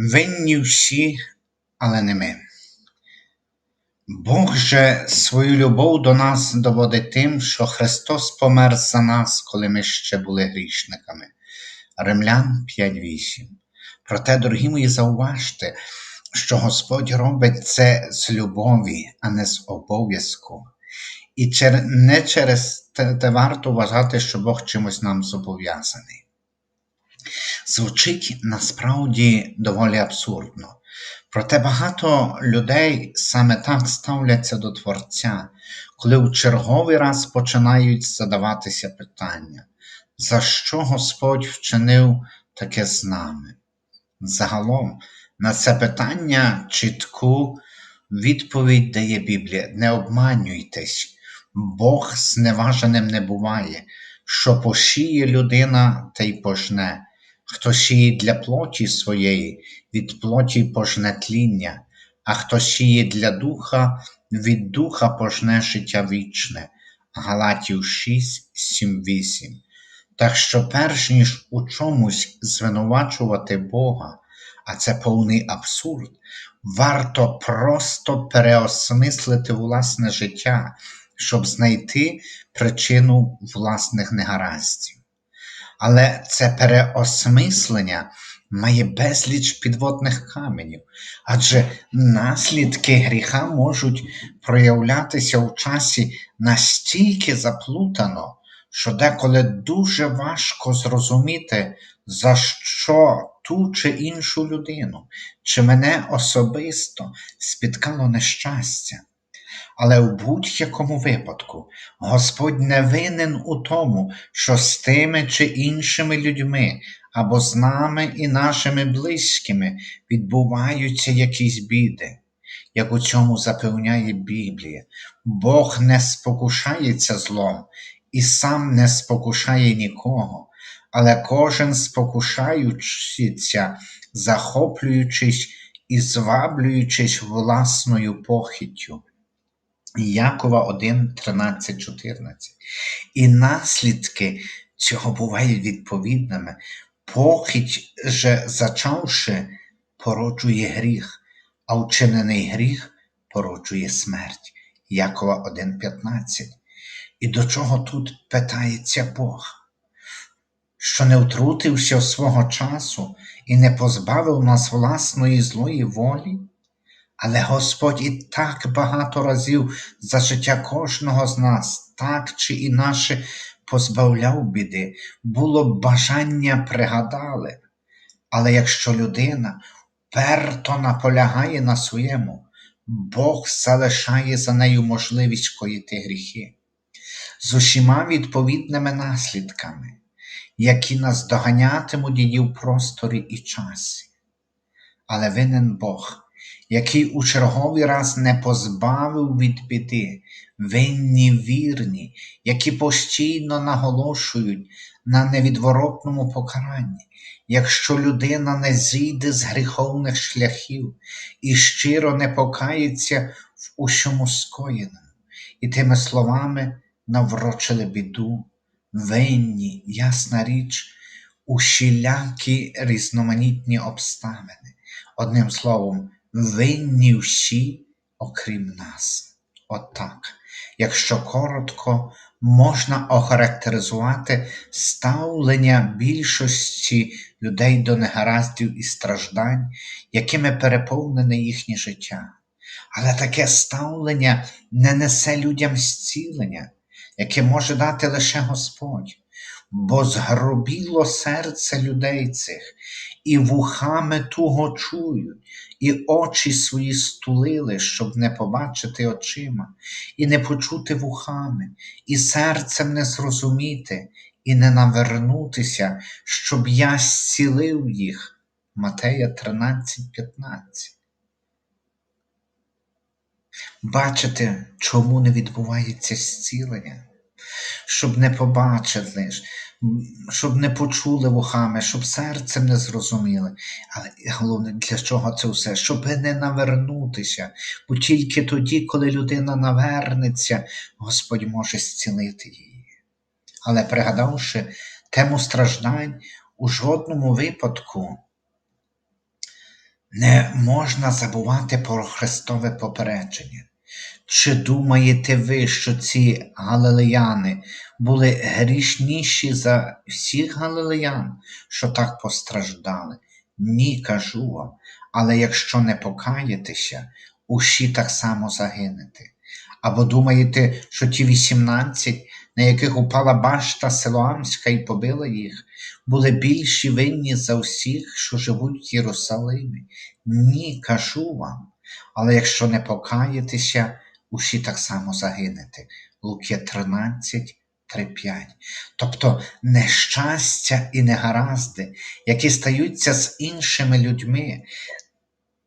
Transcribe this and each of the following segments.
Винні всі, але не ми. Бог же свою любов до нас доводить тим, що Христос помер за нас, коли ми ще були грішниками. Римлян 5.8. Проте, дорогі мої, зауважте, що Господь робить це з любові, а не з обов'язку. І не через те, варто вважати, що Бог чимось нам зобов'язаний. Звучить насправді доволі абсурдно. Проте багато людей саме так ставляться до Творця, коли у черговий раз починають задаватися питання, за що Господь вчинив таке з нами? Загалом, на це питання чітку відповідь дає Біблія: не обманюйтесь, Бог зневаженим не буває, що пошіє людина, та й пожне. Хто сіє для плоті своєї, від плоті пожне тління, а хто сіє для духа, від духа пожне життя вічне. Галатів 6, 7, 8. Так що, перш ніж у чомусь звинувачувати Бога, а це повний абсурд, варто просто переосмислити власне життя, щоб знайти причину власних негараздів. Але це переосмислення має безліч підводних каменів, адже наслідки гріха можуть проявлятися у часі настільки заплутано, що деколи дуже важко зрозуміти, за що ту чи іншу людину, чи мене особисто спіткало нещастя. Але в будь-якому випадку Господь не винен у тому, що з тими чи іншими людьми або з нами і нашими близькими відбуваються якісь біди. Як у цьому запевняє Біблія, Бог не спокушається злом і сам не спокушає нікого, але кожен спокушаючися, захоплюючись і зваблюючись власною похиттю. Якова 1, 13, 14. І наслідки цього бувають відповідними. Похить же, зачавши, породжує гріх, а вчинений гріх породжує смерть. Якова 1,15. І до чого тут питається Бог? Що не втрутився свого часу і не позбавив нас власної злої волі? Але Господь і так багато разів за життя кожного з нас, так чи інакше позбавляв біди, було б бажання пригадали. Але якщо людина перто наполягає на своєму, Бог залишає за нею можливість коїти гріхи з усіма відповідними наслідками, які нас доганятимуть її в просторі і часі. Але винен Бог який у черговий раз не позбавив від біди, винні вірні, які постійно наголошують на невідворотному покаранні, якщо людина не зійде з гріховних шляхів і щиро не покається в усьому скоєному, і тими словами наврочили біду, винні, ясна річ, усілякі різноманітні обставини. Одним словом, винні всі, окрім нас. Отак, якщо коротко, можна охарактеризувати ставлення більшості людей до негараздів і страждань, якими переповнене їхнє життя. Але таке ставлення не несе людям зцілення, яке може дати лише Господь, бо згробіло серце людей цих, і вухами туго чують, і очі свої стулили, щоб не побачити очима, і не почути вухами, і серцем не зрозуміти, і не навернутися, щоб я зцілив їх. Матея 13, 15. Бачите, чому не відбувається зцілення? Щоб не побачили, щоб не почули вухами, щоб серцем не зрозуміли. Але головне, для чого це все? Щоб не навернутися. Бо тільки тоді, коли людина навернеться, Господь може зцінити її. Але пригадавши тему страждань, у жодному випадку Не можна забувати про Христове попередження. Чи думаєте ви, що ці галилеяни були грішніші за всіх галилеян, що так постраждали? Ні, кажу вам, але якщо не покаєтеся, усі так само загинете. Або думаєте, що ті 18, на яких упала башта Силоамська і побила їх, були більші винні за всіх, що живуть в Єрусалимі? Ні, кажу вам. Але якщо не покаєтеся, усі так само загинете. Луки 13, 3, 5. Тобто нещастя і негаразди, які стаються з іншими людьми,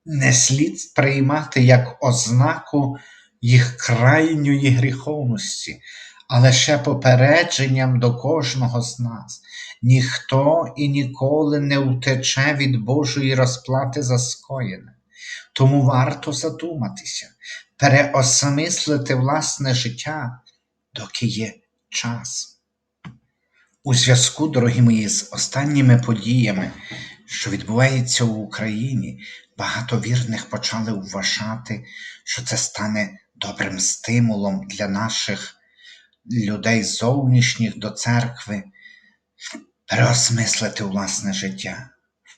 не слід сприймати як ознаку їх крайньої гріховності, а лише попередженням до кожного з нас. Ніхто і ніколи не втече від Божої розплати за скоєне. Тому варто задуматися, переосмислити власне життя, доки є час. У зв'язку, дорогі мої, з останніми подіями, що відбуваються в Україні, багато вірних почали вважати, що це стане добрим стимулом для наших людей зовнішніх до церкви переосмислити власне життя.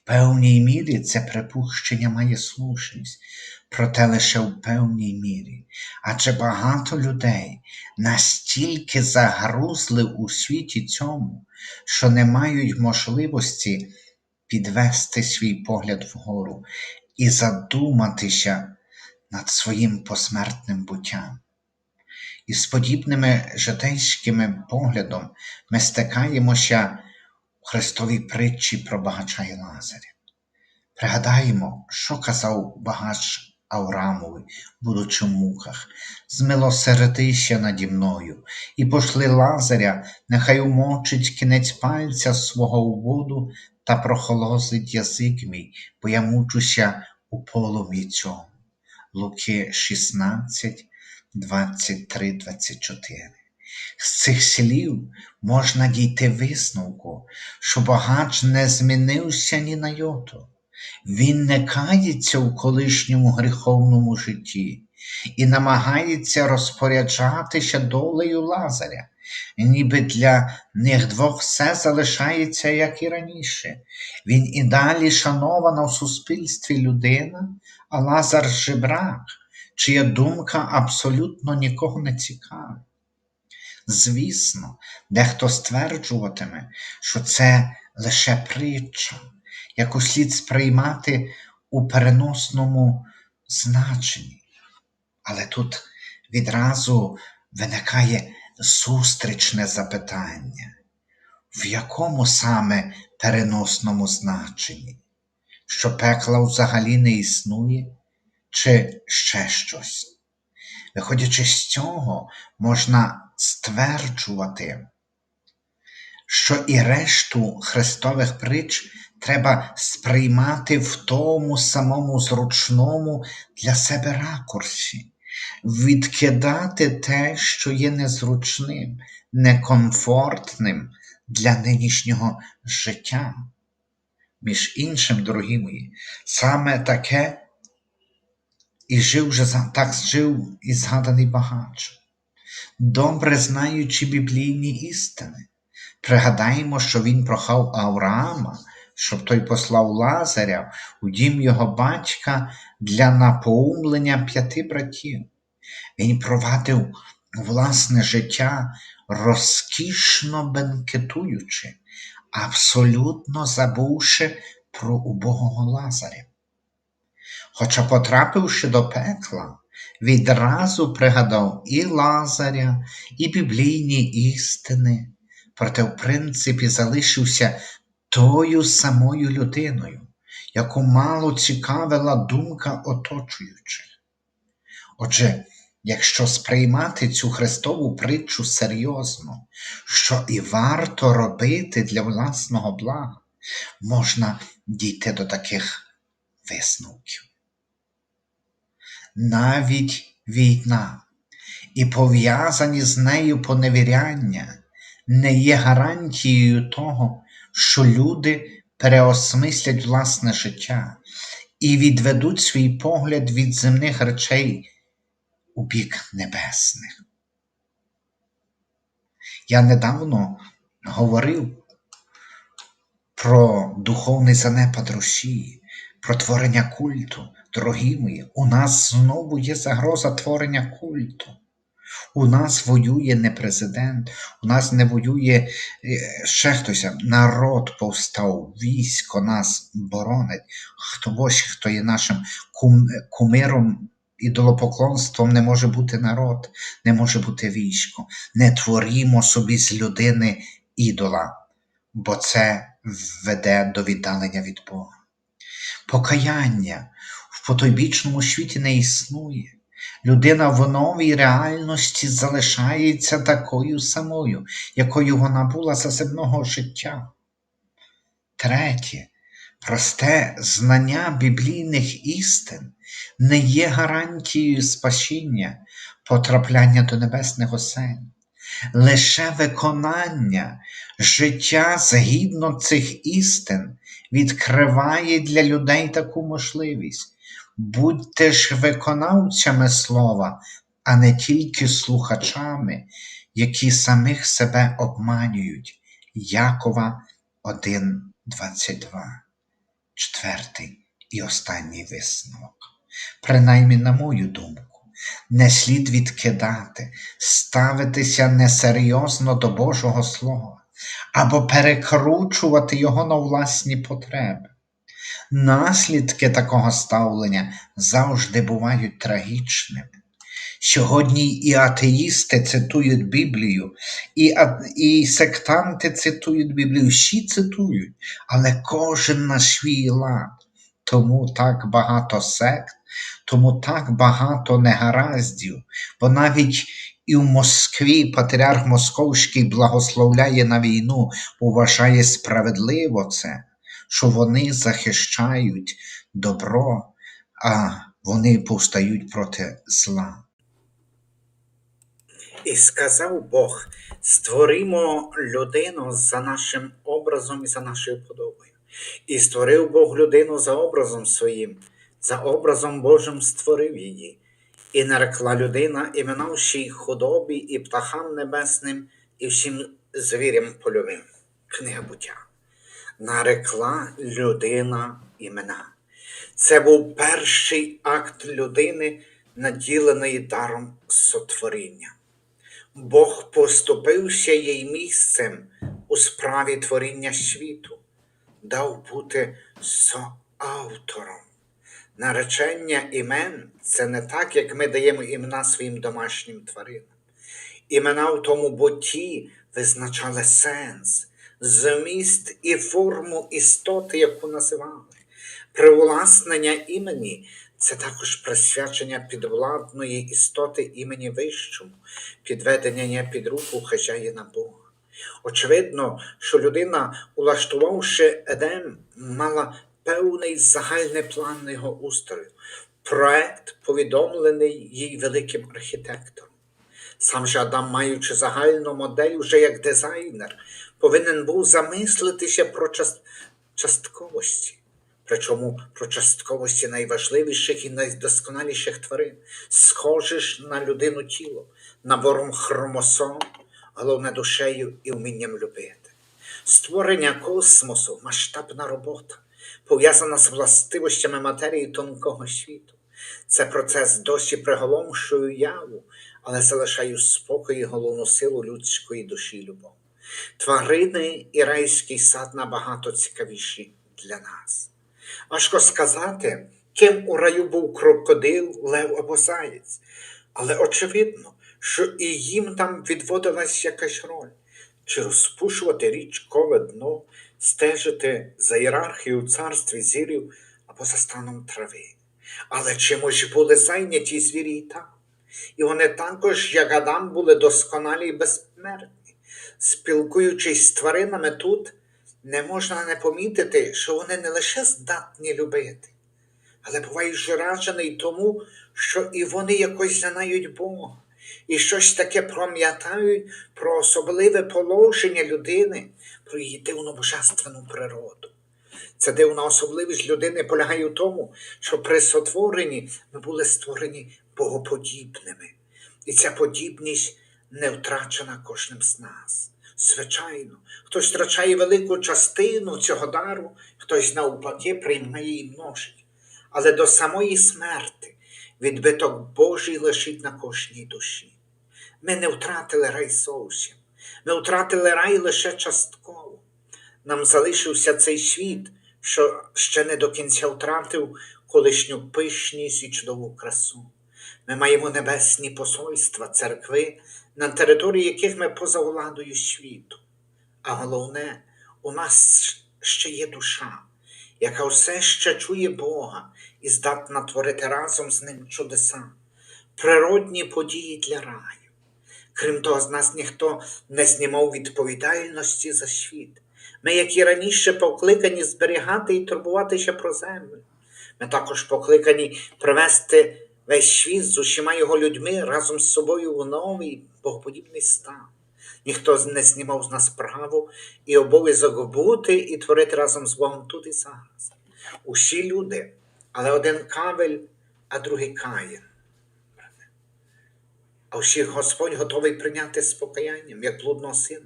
Певній мірі це припущення має слушність, проте лише в певній мірі. Адже багато людей настільки загрузли у світі цьому, що не мають можливості підвести свій погляд вгору і задуматися над своїм посмертним буттям. І з подібними житейськими поглядом ми стикаємося в Христовій притчі про багача і Лазаря. Пригадаємо, що казав багач Аврамові, будучи в муках, змилосердися наді мною, і пошли Лазаря, нехай умочить кінець пальця свого у воду та прохолозить язик мій, бо я мучуся у полум'ї цьому. Луки 16, 23, 24. З цих слів можна дійти висновку, що багач не змінився ні на йоту. Він не кається у колишньому гріховному житті і намагається розпоряджатися долею Лазаря, ніби для них двох все залишається, як і раніше. Він і далі шанована в суспільстві людина, а Лазар жебрак, чия думка абсолютно нікого не цікавить. Звісно, дехто стверджуватиме, що це лише притча, яку слід сприймати у переносному значенні. Але тут відразу виникає зустрічне запитання, в якому саме переносному значенні, що пекла взагалі не існує, чи ще щось. Виходячи з цього, можна стверджувати, що і решту Христових притч треба сприймати в тому самому зручному для себе ракурсі, відкидати те, що є незручним, некомфортним для нинішнього життя. Між іншим, дорогі мої, саме таке і жив вже так жив і згаданий багач, добре знаючи біблійні істини. Пригадаємо, що він прохав Авраама, щоб той послав Лазаря у дім його батька для напоумлення п'яти братів. Він провадив власне життя, розкішно бенкетуючи, абсолютно забувши про убогого Лазаря. Хоча, потрапивши до пекла, відразу пригадав і Лазаря, і біблійні істини, проте, в принципі, залишився тою самою людиною, яку мало цікавила думка оточуючих. Отже, якщо сприймати цю Христову притчу серйозно, що і варто робити для власного блага, можна дійти до таких висновків. Навіть війна і пов'язані з нею поневіряння не є гарантією того, що люди переосмислять власне життя і відведуть свій погляд від земних речей у бік небесних. Я недавно говорив про духовний занепад Росії, про творення культу. Дорогі мої, у нас знову є загроза творення культу. У нас воює не президент, у нас не воює е, ще хтось. Народ повстав, військо нас боронить. Хто ось хто є нашим кум, кумиром, ідолопоклонством не може бути народ, не може бути військо. Не творімо собі з людини ідола, бо це веде до віддалення від Бога. Покаяння в потойбічному світі не існує. Людина в новій реальності залишається такою самою, якою вона була за земного життя. Третє, просте знання біблійних істин не є гарантією спасіння, потрапляння до небесних осель. Лише виконання життя згідно цих істин відкриває для людей таку можливість. Будьте ж виконавцями слова, а не тільки слухачами, які самих себе обманюють. Якова 1.22. Четвертий і останній висновок. Принаймні, на мою думку, не слід відкидати, ставитися несерйозно до Божого Слова або перекручувати його на власні потреби. Наслідки такого ставлення завжди бувають трагічними. Сьогодні і атеїсти цитують Біблію, і, і сектанти цитують Біблію, всі цитують, але кожен на свій лад. Тому так багато сект, тому так багато негараздів, бо навіть і в Москві патріарх Московський благословляє на війну, вважає справедливо це що вони захищають добро, а вони повстають проти зла. І сказав Бог: створимо людину за нашим образом і за нашою подобою. І створив Бог людину за образом своїм, за образом Божим створив її, і нарекла людина імена всій худобі, і птахам небесним, і всім звірям польовим. Книга буття нарекла людина імена. Це був перший акт людини, наділеної даром сотворіння. Бог поступився їй місцем у справі творіння світу, дав бути соавтором. Наречення імен це не так, як ми даємо імена своїм домашнім тваринам. Імена в тому бутті визначали сенс, зміст і форму істоти, яку називали. Привласнення імені це також присвячення підвладної істоти імені вищому, підведення під руку хазяїна Бога. Очевидно, що людина, улаштувавши Едем, мала певний загальний план його устрою, проект, повідомлений їй великим архітектором. Сам же Адам, маючи загальну модель, вже як дизайнер, повинен був замислитися про частковості, причому про частковості найважливіших і найдосконаліших тварин, схоже ж на людину тіло, набором хромосом, головне душею і вмінням любити. Створення космосу масштабна робота, пов'язана з властивостями матерії тонкого світу. Це процес досі приголомшує уяву, але залишає в спокої головну силу людської душі любов. Тварини і райський сад набагато цікавіші для нас. Важко сказати, ким у раю був крокодил, лев або заєць, але очевидно, що і їм там відводилась якась роль, чи розпушувати річкове дно, стежити за ієрархією царстві зірів або за станом трави. Але чимось були зайняті звірі і там, і вони також, як Адам, були досконалі і безсмертні. Спілкуючись з тваринами тут, не можна не помітити, що вони не лише здатні любити, але бувають вражений тому, що і вони якось знають Бога, і щось таке пам'ятають про особливе положення людини, про її дивну божественну природу. Ця дивна особливість людини полягає в тому, що при сотворенні ми були створені богоподібними. І ця подібність не втрачена кожним з нас. Звичайно, хтось втрачає велику частину цього дару, хтось навпаки приймає і множить. Але до самої смерти відбиток Божий лишить на кожній душі. Ми не втратили рай зовсім, ми втратили рай лише частково. Нам залишився цей світ, що ще не до кінця втратив колишню пишність і чудову красу. Ми маємо небесні посольства, церкви, на території яких ми поза владою світу. А головне, у нас ще є душа, яка все ще чує Бога і здатна творити разом з ним чудеса, природні події для раю. Крім того, з нас ніхто не знімав відповідальності за світ. Ми, як і раніше, покликані зберігати і турбуватися про землю. Ми також покликані привести весь світ з усіма його людьми разом з собою в новий богоподібний стан. Ніхто не знімав з нас право і обов'язок бути і творити разом з Богом тут і зараз. Усі люди, але один кавель, а другий каїн. А всіх Господь готовий прийняти з покаянням, як блудного сина.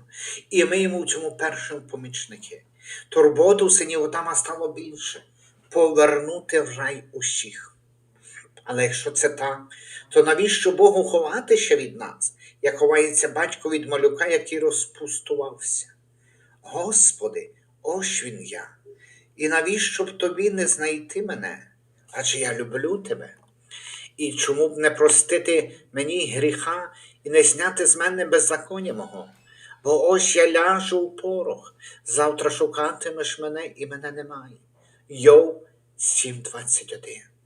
І ми йому в цьому першому помічники. Турботу синів Отама стало більше повернути в рай усіх. Але якщо це так, то навіщо Богу ховатися від нас, як ховається батько від малюка, який розпустувався? Господи, ось він я. І навіщо б тобі не знайти мене? Адже я люблю тебе. І чому б не простити мені гріха і не зняти з мене беззаконня мого? Бо ось я ляжу у порох, завтра шукатимеш мене і мене немає. Йов 7.21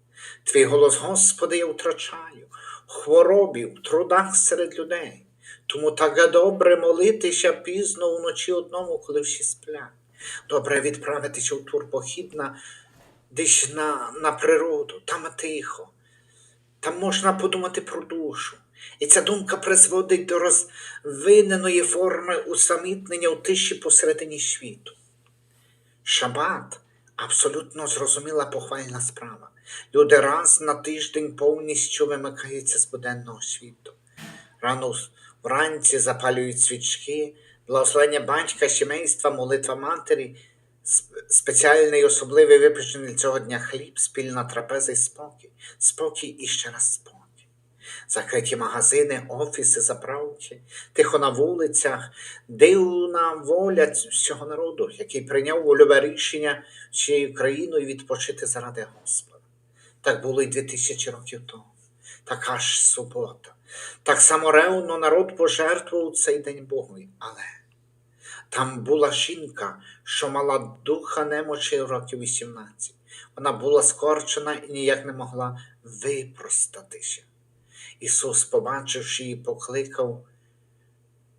Твій голос, Господи, я втрачаю, хворобі, в трудах серед людей. Тому так добре молитися пізно вночі одному, коли всі сплять. Добре відправитися в турпохід на, десь на, на природу, там тихо. Там можна подумати про душу. І ця думка призводить до розвиненої форми усамітнення у тиші посередині світу. Шабат абсолютно зрозуміла похвальна справа. Люди раз на тиждень повністю вимикаються з буденного світу. Рано вранці запалюють свічки, благословення батька, сімейства, молитва матері, спеціальний особливий випечений для цього дня хліб, спільна трапеза і спокій. Спокій і ще раз спокій. Закриті магазини, офіси, заправки, тихо на вулицях, дивна воля всього народу, який прийняв вольове рішення всією країною відпочити заради Господа. Так було й дві тисячі років тому. Така ж субота. Так само ревно народ пожертвував цей день Богові. Але там була жінка, що мала духа немочі років 18. Вона була скорчена і ніяк не могла випростатися. Ісус, побачивши її, покликав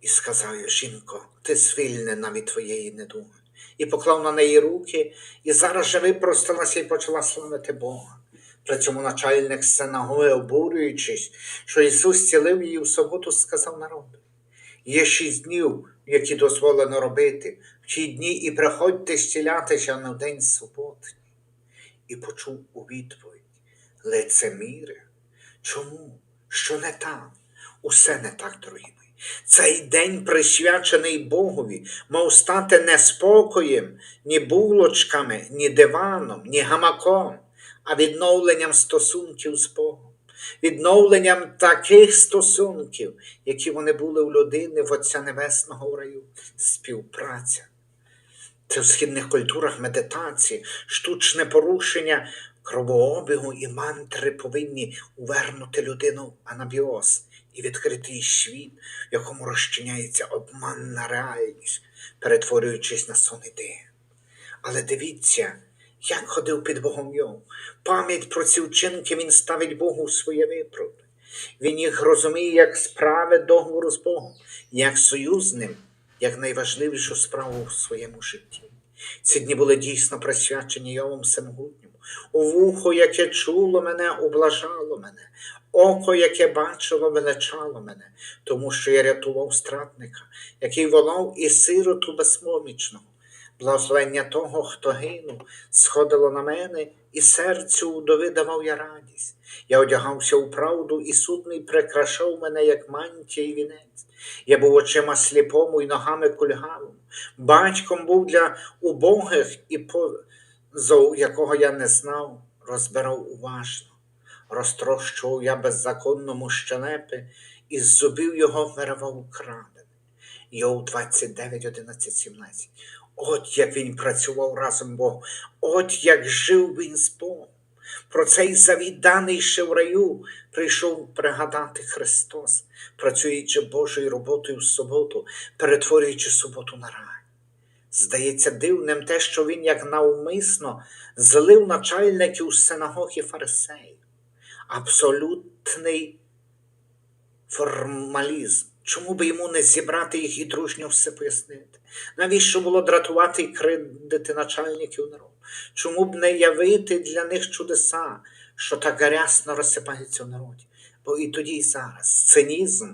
і сказав їй, жінко, ти звільнена від твоєї недуги. І поклав на неї руки, і зараз же випросталася і почала славити Бога. При цьому начальник синагоги, обурюючись, що Ісус цілив її в суботу, сказав народу. Є шість днів, які дозволено робити, в ті дні і приходьте зцілятися на день суботній. І почув у відповідь лицеміре. Чому? Що не так? Усе не так, дорогі мої. Цей день присвячений Богові, мав стати не спокоєм, ні булочками, ні диваном, ні гамаком, а відновленням стосунків з Богом, відновленням таких стосунків, які вони були у людини в Отця Небесного в раю, співпраця. Це в східних культурах медитації, штучне порушення кровообігу і мантри повинні увернути людину в анабіоз і відкрити їй світ, в якому розчиняється обманна реальність, перетворюючись на сон ідеї. Але дивіться, як ходив під Богом Йов. Пам'ять про ці вчинки він ставить Богу в своє виправдання. Він їх розуміє як справи договору з Богом, як союз ним, як найважливішу справу в своєму житті. Ці дні були дійсно присвячені Йовом Всемогутньому. У вухо, яке чуло мене, ублажало мене, око, яке бачило, величало мене, тому що я рятував стратника, який волав і сироту безпомічного. Благословення того, хто гинув, сходило на мене, і серцю удови давав я радість. Я одягався у правду, і суд мій прикрашав мене, як мантія і вінець. Я був очима сліпому і ногами кульгавим. Батьком був для убогих і якого я не знав, розбирав уважно. Розтрощував я беззаконному щенепи, і з зубів його виривав крадене. Йов 29, 11, 17. От як він працював разом Богу, от як жив він з Богом. Про цей завіт даний ще в раю прийшов пригадати Христос, працюючи Божою роботою в суботу, перетворюючи суботу на рай. Здається дивним те, що він як навмисно злив начальників синагог фарисеїв. Абсолютний формалізм. Чому би йому не зібрати їх і дружньо все пояснити? Навіщо було дратувати і кридити начальників народу? Чому б не явити для них чудеса, що так гарясно розсипаються в народі? Бо і тоді, і зараз цинізм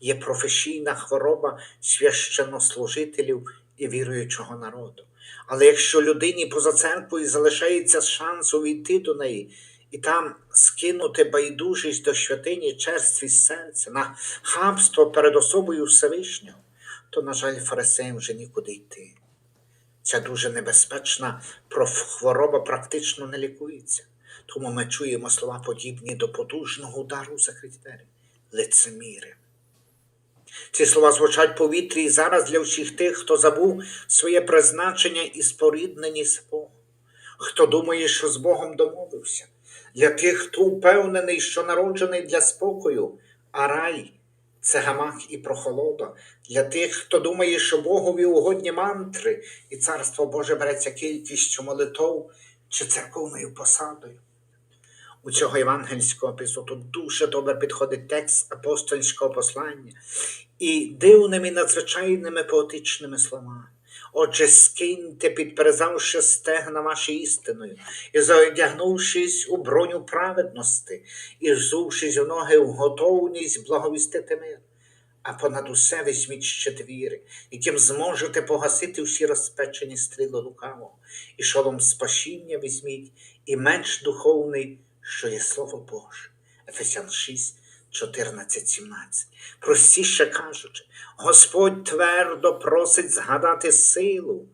є професійна хвороба священнослужителів і віруючого народу. Але якщо людині поза церквою залишається шанс увійти до неї і там скинути байдужість до святині черствість серця на хабство перед особою Всевишнього, то, на жаль, фарисеям вже нікуди йти. Ця дуже небезпечна хвороба практично не лікується. Тому ми чуємо слова подібні до потужного удару за двері. лицеміри. Ці слова звучать повітрі і зараз для всіх тих, хто забув своє призначення і споріднені з Богом, хто думає, що з Богом домовився, для тих, хто впевнений, що народжений для спокою, а рай це гамак і прохолода, для тих, хто думає, що Богові угодні мантри, і царство Боже береться кількістю молитов чи церковною посадою. У цього євангельського епізоду дуже добре підходить текст апостольського послання і дивними надзвичайними поетичними словами. Отже, скиньте, підперезавши стегна ваші істиною, і заодягнувшись у броню праведності, і взувшись у ноги в готовність благовістити мир. А понад усе візьміть щит віри, яким зможете погасити всі розпечені стріли лукавого, і шолом спасіння візьміть, і меч духовний, що є Слово Боже. Ефесян 6, 14, 17. Простіше кажучи, Господь твердо просить згадати силу,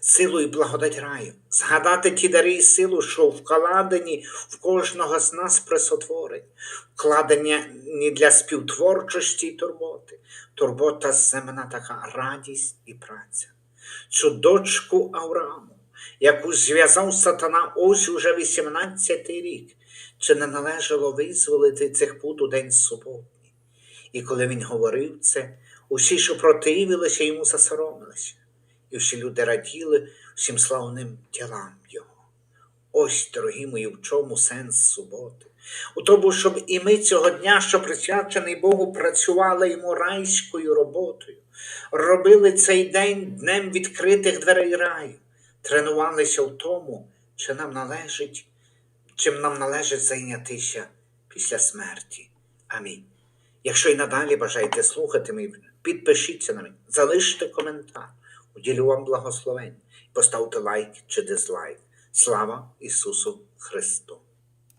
силу і благодать раю, згадати ті дари і силу, що вкладені в кожного з нас при вкладені для співтворчості і турботи, турбота земна така радість і праця. Цю дочку Аврааму, яку зв'язав сатана ось уже 18 рік, чи не належало визволити цих пут у день суботній. І коли він говорив це, усі, що противилися, йому засоромилися, і всі люди раділи всім славним ділам Його. Ось, дорогі мої, в чому сенс суботи? У тому, щоб і ми цього дня, що присвячений Богу, працювали йому райською роботою, робили цей день днем відкритих дверей раю, тренувалися в тому, чи нам належить чим нам належить зайнятися після смерті. Амінь. Якщо і надалі бажаєте слухати мене, підпишіться на мене, залиште коментар, уділю вам благословень, поставте лайк чи дизлайк. Слава Ісусу Христу!